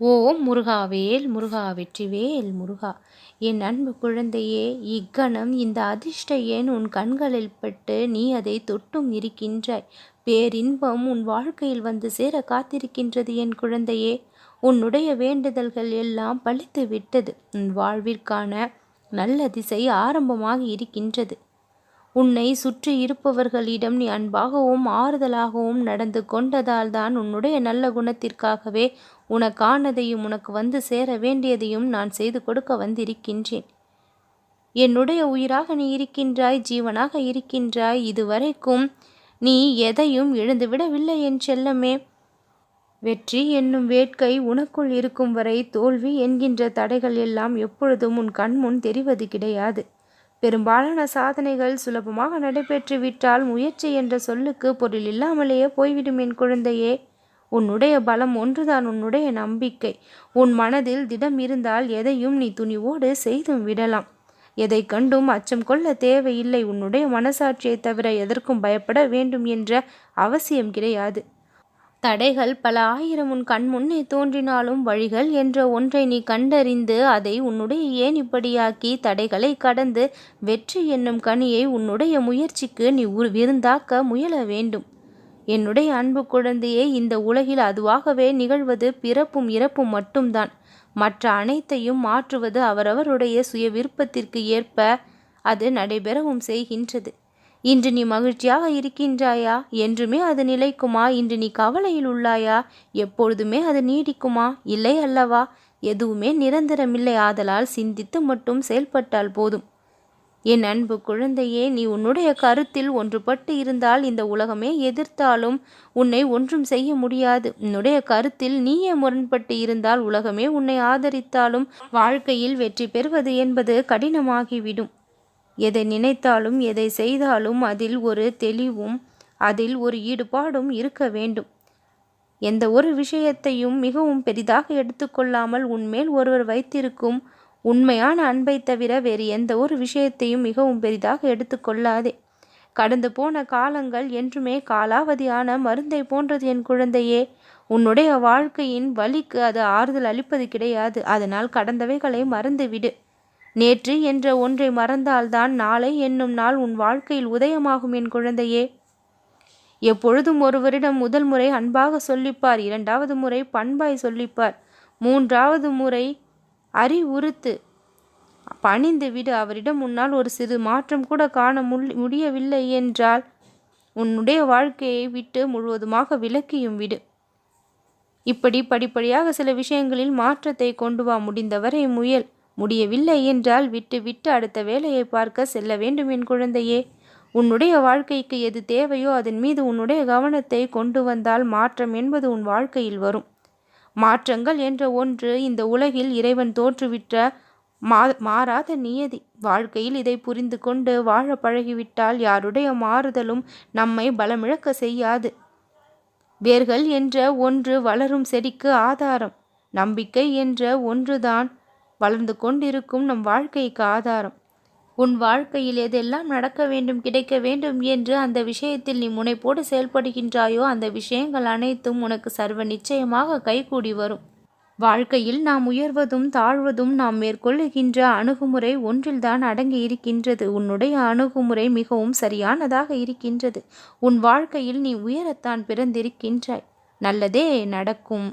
ஓம் முருகாவேல் முருகா வெற்றிவேல் முருகா. என் அன்பு குழந்தையே இக்கணம் இந்த அதிர்ஷ்ட எண் உன் கண்களில் பட்டு நீ அதை தொட்டும் இருக்கின்றாய். பேரின்பம் உன் வாழ்க்கையில் வந்து சேர காத்திருக்கின்றது என் குழந்தையே. உன்னுடைய வேண்டுதல்கள் எல்லாம் பழித்து விட்டது உன் வாழ்விற்கான நல்ல திசை ஆரம்பமாக இருக்கின்றது. உன்னை சுற்றி இருப்பவர்களிடம் நீ அன்பாகவும் ஆறுதலாகவும் நடந்து கொண்டதால் தான் உன்னுடைய நல்ல குணத்திற்காகவே உனக்கானதையும் உனக்கு வந்து சேர வேண்டியதையும் நான் செய்து கொடுக்க வந்திருக்கின்றேன். என்னுடைய உயிராக நீ இருக்கின்றாய் ஜீவனாக இருக்கின்றாய். இதுவரைக்கும் நீ எதையும் இழந்துவிடவில்லை என் செல்லமே. வெற்றி என்னும் வேட்கை உனக்குள் இருக்கும் வரை தோல்வி என்கின்ற தடைகள் எல்லாம் எப்பொழுதும் உன் கண்முன் தெரிவது கிடையாது. பெரும்பாலான சாதனைகள் சுலபமாக நடைபெற்று விட்டால் முயற்சி என்ற சொல்லுக்கு பொருள் இல்லாமலேயே போய்விடும் என் குழந்தையே. உன்னுடைய பலம் ஒன்றுதான் உன்னுடைய நம்பிக்கை. உன் மனதில் திடம் இருந்தால் எதையும் நீ துணிவோடு செய்தும் விடலாம். எதை கண்டும் அச்சம் கொள்ள தேவையில்லை. உன்னுடைய மனசாட்சியை தவிர எதற்கும் பயப்பட வேண்டும் என்ற அவசியம் கிடையாது. தடைகள் பல ஆயிரம் உன் கண் முன்னே தோன்றினாலும் வழிகள் என்ற ஒன்றை நீ கண்டறிந்து அதை உன்னுடைய ஏன் இப்படியாக்கி தடைகளை கடந்து வெற்றி என்னும் கனியை உன்னுடைய முயற்சிக்கு நீ விருந்தாக்க முயல வேண்டும். என்னுடைய அன்பு குழந்தையே இந்த உலகில் அதுவாகவே நிகழ்வது பிறப்பும் இறப்பும் மட்டும்தான். மற்ற அனைத்தையும் மாற்றுவது அவரவருடைய சுய விருப்பத்திற்கு ஏற்ப அது நடைபெறவும் செய்கின்றது. இன்று நீ மகிழ்ச்சியாக இருக்கின்றாயா? என்றுமே அது நிலைக்குமா? இன்று நீ கவலையில் உள்ளாயா? எப்பொழுதுமே அது நீடிக்குமா? இல்லை அல்லவா? எதுவுமே நிரந்தரமில்லை. ஆதலால் சிந்தித்து மட்டும் செயல்பட்டால் போதும். என் அன்பு குழந்தையே நீ உன்னுடைய கருத்தில் ஒன்றுபட்டு இருந்தால் இந்த உலகமே எதிர்த்தாலும் உன்னை ஒன்றும் செய்ய முடியாது. உன்னுடைய கருத்தில் நீயே முரண்பட்டு இருந்தால் உலகமே உன்னை ஆதரித்தாலும் வாழ்க்கையில் வெற்றி பெறுவது என்பது கடினமாகிவிடும். எதை நினைத்தாலும் எதை செய்தாலும் அதில் ஒரு தெளிவும் அதில் ஒரு ஈடுபாடும் இருக்க வேண்டும். எந்த ஒரு விஷயத்தையும் மிகவும் பெரிதாக எடுத்துக்கொள்ளாமல் உன்மேல் ஒருவர் வைத்திருக்கும் உண்மையான அன்பை தவிர வேறு எந்த ஒரு விஷயத்தையும் மிகவும் பெரிதாக எடுத்துக்கொள்ளாதே. கடந்து போன காலங்கள் என்றுமே காலாவதியான மருந்தை போன்றது என் குழந்தையே. உன்னுடைய வாழ்க்கையின் வலிக்கு அது ஆறுதல் அளிப்பது கிடையாது. அதனால் கடந்தவைகளை மறந்துவிடு. நேற்று என்ற ஒன்றை மறந்தால்தான் நாளை என்னும் நாள் உன் வாழ்க்கையில் உதயமாகும் என் குழந்தையே. எப்பொழுதும் ஒருவரிடம் முதல் முறை அன்பாக சொல்லிப்பார் இரண்டாவது முறை பண்பாய் சொல்லிப்பார் மூன்றாவது முறை அறிவுறுத்து பணிந்து விடு. அவரிடம் உன்னால் ஒரு சிறு மாற்றம் கூட காண முடியவில்லை என்றால் உன்னுடைய வாழ்க்கையை விட்டு முழுவதுமாக விலக்கியும் விடு. இப்படி படிப்படியாக சில விஷயங்களில் மாற்றத்தை கொண்டு வா. முடிந்தவரை முயல். முடியவில்லை என்றால் விட்டு விட்டு அடுத்த வேலையை பார்க்க செல்ல வேண்டும் என் குழந்தையே. உன்னுடைய வாழ்க்கைக்கு எது தேவையோ அதன் மீது உன்னுடைய கவனத்தை கொண்டு வந்தால் மாற்றம் என்பது உன் வாழ்க்கையில் வரும். மாற்றங்கள் என்ற ஒன்று இந்த உலகில் இறைவன் தோற்றுவிட்ட மா மாறாத நியதி. வாழ்க்கையில் இதை புரிந்து கொண்டு வாழ பழகிவிட்டால் யாருடைய மாறுதலும் நம்மை பலமிழக்க செய்யாது. வேர்கள் என்ற ஒன்று வளரும் செடிக்கு ஆதாரம். நம்பிக்கை என்ற ஒன்றுதான் வளர்ந்து கொண்டிருக்கும் நம் வாழ்க்கைக்கு ஆதாரம். உன் வாழ்க்கையில் எதெல்லாம் நடக்க வேண்டும் கிடைக்க வேண்டும் என்று அந்த விஷயத்தில் நீ முனைப்போடு செயல்படுகின்றாயோ அந்த விஷயங்கள் அனைத்தும் உனக்கு சர்வ நிச்சயமாக கைகூடி வரும். வாழ்க்கையில் நாம் உயர்வதும் தாழ்வதும் நாம் மேற்கொள்ளுகின்ற அணுகுமுறை ஒன்றில்தான் அடங்கி இருக்கின்றது. உன்னுடைய அணுகுமுறை மிகவும் சரியானதாக இருக்கின்றது. உன் வாழ்க்கையில் நீ உயரத்தான் பிறந்திருக்கின்றாய். நல்லதே நடக்கும்.